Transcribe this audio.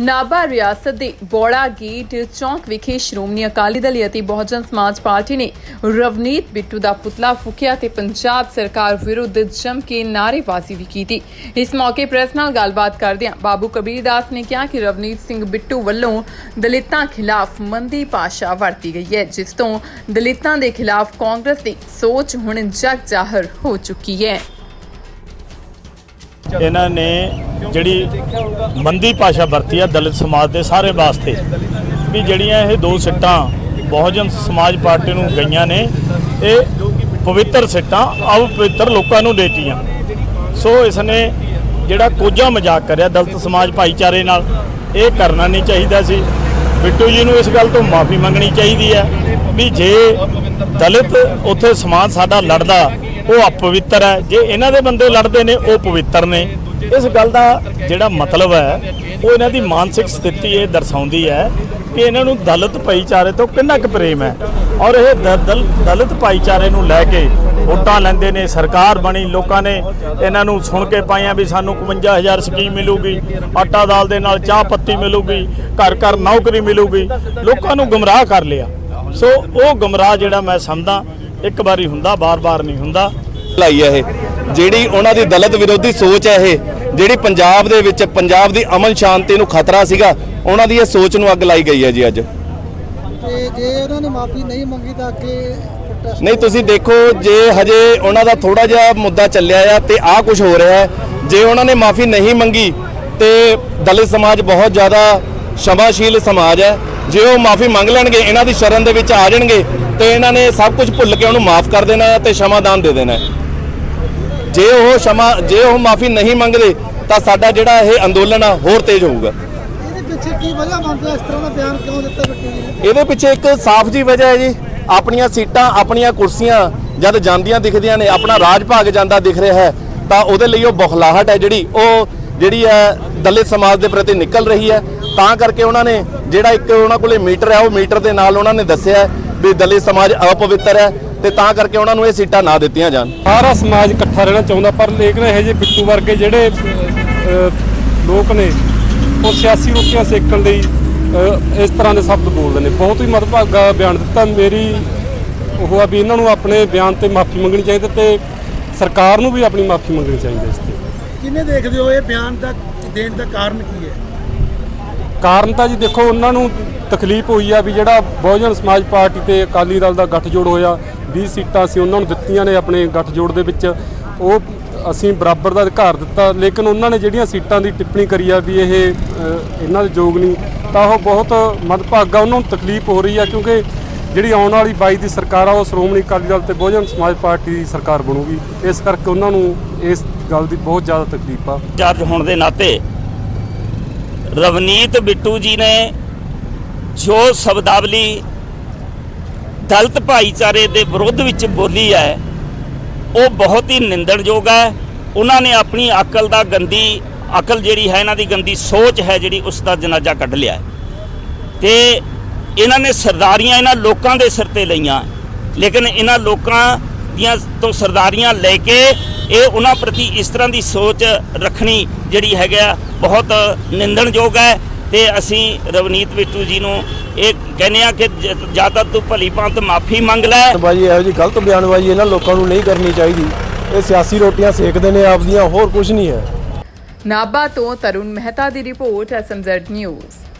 ਨਾਭਾ ਰਿਆਸਤ ਦੇ ਬੋੜਾ ਗੇਟ ਚੌਂਕ ਵਿਖੇ ਸ਼੍ਰੋਮਣੀ ਅਕਾਲੀ ਦਲ ਅਤੇ ਬਹੁਜਨ ਸਮਾਜ ਪਾਰਟੀ ਨੇ ਰਵਨੀਤ ਬਿੱਟੂ ਦਾ ਪੁਤਲਾ ਫੂਕਿਆ ਤੇ ਪੰਜਾਬ ਸਰਕਾਰ ਵਿਰੁੱਧ ਜੰਮ ਕੇ ਨਾਅਰੇਬਾਜ਼ੀ ਵੀ ਕੀਤੀ। ਇਸ ਮੌਕੇ ਪ੍ਰੈਸ ਨਾਲ ਗੱਲਬਾਤ ਕਰਦਿਆਂ ਬਾਬੂ ਕਬੀਰ ਦਾਸ ਨੇ ਕਿਹਾ ਕਿ ਰਵਨੀਤ ਸਿੰਘ ਬਿੱਟੂ ਵੱਲੋਂ ਦਲਿਤਾਂ ਖਿਲਾਫ ਮੰਦੀ ਭਾਸ਼ਾ ਵਰਤੀ ਗਈ ਹੈ, ਜਿਸ ਤੋਂ ਦਲਿਤਾਂ ਦੇ ਖਿਲਾਫ ਕਾਂਗਰਸ ਦੀ ਸੋਚ ਹੁਣ ਜਗ ਜ਼ਾਹਰ ਹੋ ਚੁੱਕੀ ਹੈ। ਇਹਨਾਂ ਨੇ ਜਿਹੜੀ ਮੰਦੀ ਭਾਸ਼ਾ ਵਰਤੀ ਆ ਦਲਿਤ ਸਮਾਜ ਦੇ ਸਾਰੇ ਵਾਸਤੇ, ਵੀ ਜਿਹੜੀਆਂ ਇਹ ਦੋ ਸਿੱਟਾਂ ਬਹੁਜਨ ਸਮਾਜ ਪਾਰਟੀ ਨੂੰ ਗਈਆਂ ਨੇ, ਇਹ ਪਵਿੱਤਰ ਸਿੱਟਾਂ, ਅਪਵਿੱਤਰ ਲੋਕਾਂ ਨੂੰ ਦੇਤੀਆਂ। ਸੋ ਇਸ ਨੇ ਜਿਹੜਾ ਕੋਝਾ ਮਜ਼ਾਕ ਕਰਿਆ ਦਲਿਤ ਸਮਾਜ ਭਾਈਚਾਰੇ ਨਾਲ, ਇਹ ਕਰਨਾ ਨਹੀਂ ਚਾਹੀਦਾ ਸੀ। ਬਿੱਟੂ ਜੀ ਨੂੰ ਇਸ ਗੱਲ ਤੋਂ ਮਾਫੀ ਮੰਗਣੀ ਚਾਹੀਦੀ ਹੈ, ਵੀ ਜੇ ਦਲਿਤ ਉੱਥੇ ਸਮਾਜ ਸਾਡਾ ਲੜਦਾ ਉਹ ਅਪਵਿੱਤਰ ਹੈ। ਜੇ ਇਹਨਾਂ ਦੇ ਬੰਦੇ ਲੜਦੇ ਨੇ, ਉਹ ਪਵਿੱਤਰ ਨੇ। ਇਸ ਗੱਲ ਦਾ ਜਿਹੜਾ ਮਤਲਬ ਹੈ, ਉਹ ਇਹਨਾਂ ਦੀ ਮਾਨਸਿਕ ਸਥਿਤੀ ਇਹ ਦਰਸਾਉਂਦੀ ਹੈ ਕਿ ਇਹਨਾਂ ਨੂੰ ਦਲਿਤ ਭਾਈਚਾਰੇ ਤੋਂ ਕਿੰਨਾ ਕੁ ਪ੍ਰੇਮ ਹੈ। ਔਰ ਇਹ ਦਲ- ਦਲਿਤ ਭਾਈਚਾਰੇ ਨੂੰ ਲੈ ਕੇ ਵੋਟਾਂ ਲੈਂਦੇ ਨੇ, ਸਰਕਾਰ ਬਣੀ, ਲੋਕਾਂ ਨੇ ਇਹਨਾਂ ਨੂੰ ਸੁਣ ਕੇ ਪਾਈਆਂ ਵੀ ਸਾਨੂੰ 51000 ਸਕੀਮ ਮਿਲੂਗੀ, ਆਟਾ ਦਾਲ ਦੇ ਨਾਲ ਚਾਹ ਪੱਤੀ ਮਿਲੂਗੀ, ਘਰ ਘਰ ਨੌਕਰੀ ਮਿਲੂਗੀ। ਲੋਕਾਂ ਨੂੰ ਗਮਰਾਹ ਕਰ ਲਿਆ। ਸੋ ਉਹ ਗਮਰਾਹ ਜਿਹੜਾ ਮੈਂ ਸਮਝਦਾ ਇੱਕ ਵਾਰੀ ਹੁੰਦਾ ਬਾਰ-ਬਾਰ ਨਹੀਂ ਹੁੰਦਾ। ਲਾਈ ਹੈ ਇਹ। ਜਿਹੜੀ ਉਹਨਾਂ ਦੀ ਦਲਿਤ ਵਿਰੋਧੀ ਸੋਚ ਹੈ ਇਹ ਜਿਹੜੀ ਪੰਜਾਬ ਦੇ ਵਿੱਚ ਪੰਜਾਬ ਦੀ ਅਮਨ ਸ਼ਾਂਤੀ ਨੂੰ ਖਤਰਾ ਸੀਗਾ ਉਹਨਾਂ ਦੀ ਇਹ ਸੋਚ ਨੂੰ ਅੱਗ ਲਾਈ ਗਈ ਹੈ ਜੀ ਅੱਜ। ਤੇ ਜੇ ਉਹਨਾਂ ਨੇ ਮਾਫੀ ਨਹੀਂ ਮੰਗੀ ਤਾਂ ਅੱਗੇ ਪ੍ਰੋਟੈਸਟ ਨਹੀਂ ਤੁਸੀਂ ਦੇਖੋ ਜੇ ਹਜੇ ਉਹਨਾਂ ਦਾ ਥੋੜਾ ਜਿਹਾ ਮੁੱਦਾ ਚੱਲਿਆ ਆ ਤੇ ਆਹ ਕੁਝ ਹੋ ਰਿਹਾ ਹੈ। ਜੇ ਉਹਨਾਂ ਨੇ ਮਾਫੀ ਨਹੀਂ ਮੰਗੀ ਤੇ ਦਲਿਤ ਸਮਾਜ ਬਹੁਤ ਜ਼ਿਆਦਾ ਸ਼ਮਾਸ਼ੀਲ ਸਮਾਜ ਹੈ। ਜੇ ਉਹ ਮਾਫੀ ਮੰਗ ਲੈਣਗੇ ਇਹਨਾਂ ਦੀ ਸ਼ਰਨ ਦੇ ਵਿੱਚ ਆ ਜਾਣਗੇ ਤੇ ਇਹਨਾਂ ਨੇ ਸਭ ਕੁਝ ਭੁੱਲ ਕੇ ਉਹਨੂੰ ਮਾਫ ਕਰ ਦੇਣਾ ਤੇ ਸ਼ਮਾਦਾਨ ਦੇ ਦੇਣਾ ਜੇ ਉਹ ਸ਼ਮਾ ਜੇ ਉਹ ਮਾਫੀ ਨਹੀਂ ਮੰਗਦੇ ਤਾਂ ਸਾਡਾ ਜਿਹੜਾ ਇਹ ਅੰਦੋਲਨ ਆ ਹੋਰ ਤੇਜ਼ ਹੋਊਗਾ। ਇਹਦੇ ਪਿੱਛੇ ਕੀ ਵਜ੍ਹਾ ਮੰਨਦੇ ਇਸ ਤਰ੍ਹਾਂ ਦਾ ਬਿਆਨ ਕਿਉਂ ਦਿੱਤਾ ਬਿੱਟੂ ਜੀ ਨੇ? ਇਹਦੇ ਪਿੱਛੇ ਇੱਕ ਸਾਫ਼ ਜੀ ਵਜ੍ਹਾ ਹੈ ਜੀ ਆਪਣੀਆਂ ਸੀਟਾਂ ਆਪਣੀਆਂ ਕੁਰਸੀਆਂ ਜਦ ਜਾਂਦੀਆਂ ਦਿਖਦੀਆਂ ਨੇ ਆਪਣਾ ਰਾਜ ਭਾਗ ਜਾਂਦਾ ਦਿਖ ਰਿਹਾ ਹੈ ਤਾਂ ਉਹਦੇ ਲਈ ਉਹ ਬਖਲਾਹਟ ਹੈ ਜਿਹੜੀ ਉਹ ਜਿਹੜੀ ਹੈ ਦਲਿਤ ਸਮਾਜ ਦੇ ਪ੍ਰਤੀ ਨਿਕਲ ਰਹੀ ਹੈ, ਤਾਂ ਕਰਕੇ ਉਹਨਾਂ ਨੇ ਜਿਹੜਾ ਇੱਕ ਉਹਨਾਂ ਕੋਲੇ ਮੀਟਰ ਹੈ ਉਹ ਮੀਟਰ ਦੇ ਨਾਲ ਉਹਨਾਂ ਨੇ ਦੱਸਿਆ ਵੀ ਦਲਿਤ ਸਮਾਜ ਅਪਵਿੱਤਰ ਹੈ ਤੇ ਤਾਂ ਕਰਕੇ ਉਹਨਾਂ ਨੂੰ ਇਹ ਸੀਟਾਂ ਨਾ ਦਿੱਤੀਆਂ ਜਾਣ। ਸਾਰਾ ਸਮਾਜ ਇਕੱਠਾ ਰਹਿਣਾ ਚਾਹੁੰਦਾ, ਪਰ ਲੇਕਿਨ ਇਹ ਜਿਹੇ ਬਿੱਟੂ ਵਰਗੇ ਜਿਹੜੇ ਲੋਕ ਨੇ, ਉਹ ਸਿਆਸੀ ਰੋਟੀਆਂ ਸੇਕਣ ਲਈ ਇਸ ਤਰ੍ਹਾਂ ਦੇ ਸ਼ਬਦ ਬੋਲਦੇ ਨੇ। ਬਹੁਤ ਹੀ ਮਦਭਾਗਾ ਬਿਆਨ ਦਿੱਤਾ। ਮੇਰੀ ਉਹ ਆ ਵੀ ਇਹਨਾਂ ਨੂੰ ਆਪਣੇ ਬਿਆਨ ਤੇ ਮਾਫੀ ਮੰਗਣੀ ਚਾਹੀਦੀ ਤੇ ਸਰਕਾਰ ਨੂੰ ਵੀ ਆਪਣੀ ਮਾਫੀ ਮੰਗਣੀ ਚਾਹੀਦੀ ਇਸ ਤੇ। ਕਿਵੇਂ ਦੇਖਦੇ ਹੋ ਇਹ ਬਿਆਨ ਦਾ ਦੇਣ ਦਾ ਕਾਰਨ ਕੀ ਹੈ? ਕਾਰਨ ਤਾਂ ਜੀ ਦੇਖੋ, ਉਹਨਾਂ ਨੂੰ ਤਕਲੀਫ ਹੋਈ ਆ ਵੀ ਜਿਹੜਾ ਬਹੁਜਨ ਸਮਾਜ ਪਾਰਟੀ ਤੇ ਅਕਾਲੀ ਦਲ ਦਾ ਗੱਠਜੋੜ ਹੋਇਆ 20 ਸੀਟਾਂ ਅਸੀਂ ਉਹਨਾਂ ਨੂੰ ਦਿੱਤੀਆਂ ਨੇ ਆਪਣੇ ਗੱਠਜੋੜ ਦੇ ਵਿੱਚ। ਉਹ ਅਸੀਂ ਬਰਾਬਰ ਦਾ ਅਧਿਕਾਰ ਦਿੱਤਾ, ਲੇਕਿਨ ਉਹਨਾਂ ਨੇ ਜਿਹੜੀਆਂ ਸੀਟਾਂ ਦੀ ਟਿੱਪਣੀ ਕਰੀ ਆ ਵੀ ਇਹ ਇਹਨਾਂ ਦੇ ਯੋਗ ਨਹੀਂ, ਤਾਂ ਉਹ ਬਹੁਤ ਮਦਭਾਗਾ, ਉਹਨਾਂ ਨੂੰ ਤਕਲੀਫ ਹੋ ਰਹੀ ਆ, ਕਿਉਂਕਿ ਜਿਹੜੀ ਆਉਣ ਵਾਲੀ 22 ਦੀ ਸਰਕਾਰ ਆ, ਉਹ ਸ਼੍ਰੋਮਣੀ ਅਕਾਲੀ ਦਲ ਤੇ ਬਹੁਜਨ ਸਮਾਜ ਪਾਰਟੀ ਦੀ ਸਰਕਾਰ ਬਣੂਗੀ। ਇਸ ਕਰਕੇ ਉਹਨਾਂ ਨੂੰ ਇਸ ਗੱਲ ਦੀ ਬਹੁਤ ਜ਼ਿਆਦਾ ਤਕਲੀਫ ਆ। ਜੱਜ ਹੋਣ ਦੇ ਨਾਤੇ ਰਵਨੀਤ ਬਿੱਟੂ ਜੀ ਨੇ ਜੋ ਸ਼ਬਦਾਵਲੀ ਦਲਿਤ ਭਾਈਚਾਰੇ ਦੇ ਵਿਰੁੱਧ ਵਿੱਚ ਬੋਲੀ ਹੈ, ਉਹ ਬਹੁਤ ਹੀ ਨਿੰਦਣਯੋਗ ਹੈ। ਉਹਨਾਂ ਨੇ ਆਪਣੀ ਅਕਲ ਦਾ ਗੰਦੀ, ਅਕਲ ਜਿਹੜੀ ਹੈ, ਇਹਨਾਂ ਦੀ ਗੰਦੀ ਸੋਚ ਹੈ, ਜਿਹੜੀ ਉਸ ਦਾ ਜਨਾਜ਼ਾ ਕੱਢ ਲਿਆ ਹੈ। ਤੇ ਇਹਨਾਂ ਨੇ ਸਰਦਾਰੀਆਂ ਇਹਨਾਂ ਲੋਕਾਂ ਦੇ ਸਿਰ ਤੇ ਲਈਆਂ। ਲੇਕਿਨ ਇਹਨਾਂ ਲੋਕਾਂ ਦੀਆਂ ਤੋਂ ਸਰਦਾਰੀਆਂ ਲੈ ਕੇ ਇਹ ਉਹਨਾਂ ਪ੍ਰਤੀ ਇਸ ਤਰ੍ਹਾਂ ਦੀ ਸੋਚ ਰੱਖਣੀ ਜਿਹੜੀ ਹੈਗਾ ਬਹੁਤ ਨਿੰਦਣਯੋਗ ਹੈ ਤੇ ਅਸੀਂ ਰਵਨੀਤ ਬਿੱਟੂ ਜੀ ਨੂੰ ਇਹ ਕਹਿੰਦੇ ਆ ਕਿ ਜ- ਜਾਂ ਤਾਂ ਭਲੀ ਭਾਂਤ ਮਾਫੀ ਮੰਗ ਲੈ। ਬਾਜੀ ਇਹੋ ਜੀ ਗਲਤ ਬਿਆਨਬਾਜ਼ੀ ਇਹਨਾਂ ਲੋਕਾਂ ਨੂੰ ਨਹੀਂ ਕਰਨੀ ਚਾਹੀਦੀ। ਇਹ ਸਿਆਸੀ ਰੋਟੀਆਂ ਸੇਕਦੇ ਨੇ ਆਪਦੀਆਂ ਹੋਰ ਕੁਝ ਨਹੀਂ ਹੈ। ਨਾਭਾ ਤੋਂ ਤਰੁਣ ਮਹਿਤਾ ਦੀ report S M Z news.